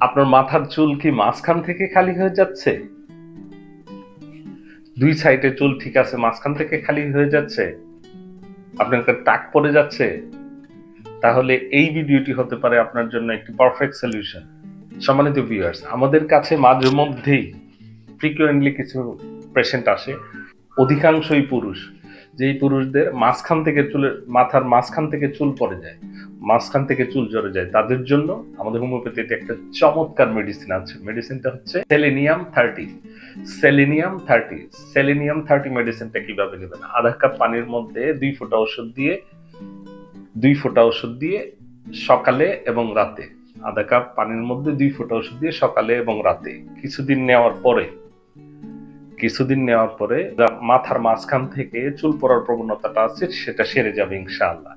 আপনার মাথার চুল কি মাঝখান থেকে খালি হয়ে যাচ্ছে? দুই সাইডে চুল ঠিক আছে, মাঝখান থেকে খালি হয়ে যাচ্ছে? আপনার টাক পড়ে যাচ্ছে? তাহলে এই ভিডিওটি হতে পারে আপনার জন্য একটি পারফেক্ট সলিউশন সম্মানিত ভিউয়ার্স আমাদের কাছে মাঝে মধ্যেই ফ্রিকুয়েন্টলি কিছু পেশেন্ট আসে, অধিকাংশই পুরুষ। যেই পুরুষদের মাঝখান থেকে চুলের মাথার মাঝখান থেকে চুল পড়ে যায়, মাঝখান থেকে চুল ঝরে যায়, তাদের জন্য আমাদের হোমিওপ্যাথিতে একটা চমৎকার মেডিসিন আছে। মেডিসিনটা হচ্ছে selenium thirty selenium thirty selenium thirty মেডিসিনটা কীভাবে নেবেন? আধা কাপ পানির মধ্যে দুই ফোঁটা ওষুধ দিয়ে, দুই ফোঁটা ওষুধ দিয়ে সকালে এবং রাতে। আধা কাপ পানির মধ্যে দুই ফোঁটা ওষুধ দিয়ে সকালে এবং রাতে। কিছুদিন নেওয়ার পরে কিছুদিন নেওয়ার পরে মাথার মাঝখান থেকে চুল পড়ার প্রবণতাটা আছে সেটা সেরে যাবে ইনশাআল্লাহ।